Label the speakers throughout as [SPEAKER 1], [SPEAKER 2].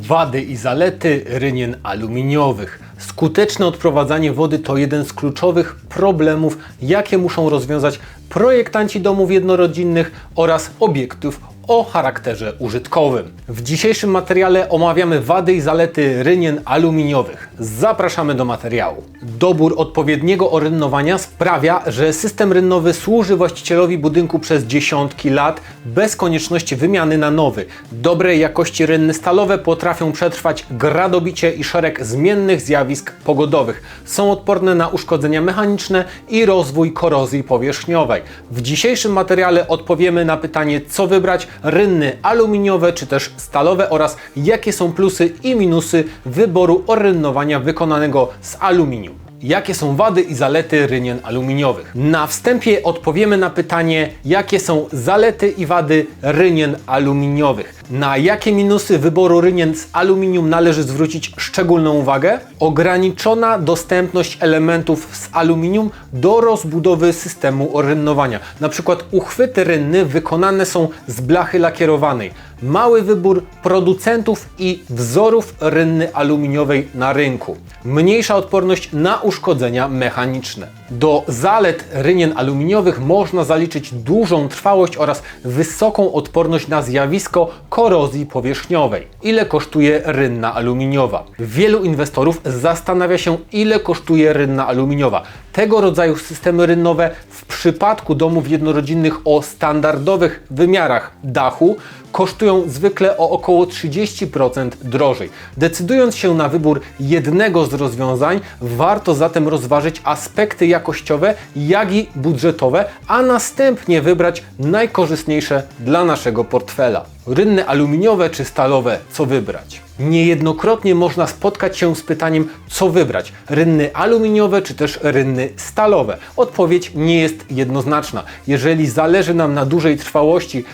[SPEAKER 1] Wady i zalety rynien aluminiowych. Skuteczne odprowadzanie wody to jeden z kluczowych problemów, jakie muszą rozwiązać projektanci domów jednorodzinnych oraz obiektów o charakterze użytkowym. W dzisiejszym materiale omawiamy wady i zalety rynien aluminiowych. Zapraszamy do materiału. Dobór odpowiedniego orynnowania sprawia, że system rynnowy służy właścicielowi budynku przez dziesiątki lat bez konieczności wymiany na nowy. Dobrej jakości rynny stalowe potrafią przetrwać gradobicie i szereg zmiennych zjawisk pogodowych. Są odporne na uszkodzenia mechaniczne i rozwój korozji powierzchniowej. W dzisiejszym materiale odpowiemy na pytanie, co wybrać, rynny aluminiowe czy też stalowe oraz jakie są plusy i minusy wyboru orynnowania wykonanego z aluminium. Jakie są wady i zalety rynien aluminiowych? Na wstępie odpowiemy na pytanie, jakie są zalety i wady rynien aluminiowych. Na jakie minusy wyboru rynien z aluminium należy zwrócić szczególną uwagę? Ograniczona dostępność elementów z aluminium do rozbudowy systemu orynnowania. Na przykład uchwyty rynny wykonane są z blachy lakierowanej. Mały wybór producentów i wzorów rynny aluminiowej na rynku. Mniejsza odporność na uszkodzenia mechaniczne. Do zalet rynien aluminiowych można zaliczyć dużą trwałość oraz wysoką odporność na zjawisko korozji powierzchniowej. Ile kosztuje rynna aluminiowa? Wielu inwestorów zastanawia się, ile kosztuje rynna aluminiowa. Tego rodzaju systemy rynnowe w przypadku domów jednorodzinnych o standardowych wymiarach dachu kosztują zwykle o około 30% drożej. Decydując się na wybór jednego z rozwiązań, warto zatem rozważyć aspekty jakościowe, jak i budżetowe, a następnie wybrać najkorzystniejsze dla naszego portfela. Rynny aluminiowe czy stalowe, co wybrać? Niejednokrotnie można spotkać się z pytaniem, co wybrać: rynny aluminiowe czy też rynny stalowe. Odpowiedź nie jest jednoznaczna. Jeżeli zależy nam na dużej trwałości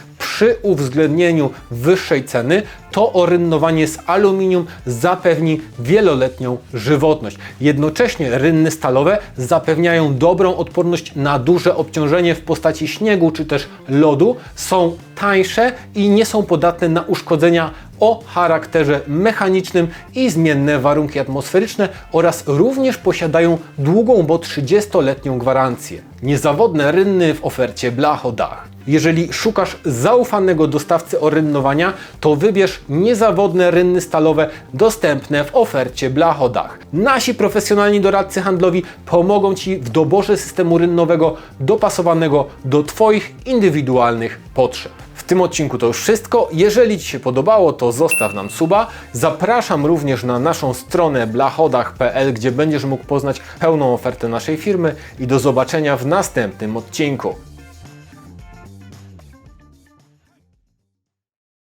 [SPEAKER 1] przy uwzględnieniu wyższej ceny, to orynnowanie z aluminium zapewni wieloletnią żywotność. Jednocześnie rynny stalowe zapewniają dobrą odporność na duże obciążenie w postaci śniegu czy też lodu, są tańsze i nie są podatne na uszkodzenia o charakterze mechanicznym i zmienne warunki atmosferyczne oraz również posiadają długą, bo 30-letnią gwarancję. Niezawodne rynny w ofercie Blachodach. Jeżeli szukasz zaufanego dostawcy orynnowania, to wybierz niezawodne rynny stalowe dostępne w ofercie Blachodach. Nasi profesjonalni doradcy handlowi pomogą Ci w doborze systemu rynnowego dopasowanego do Twoich indywidualnych potrzeb. Tym odcinku to już wszystko. Jeżeli Ci się podobało, to zostaw nam suba. Zapraszam również na naszą stronę blachodach.pl, gdzie będziesz mógł poznać pełną ofertę naszej firmy i do zobaczenia w następnym odcinku.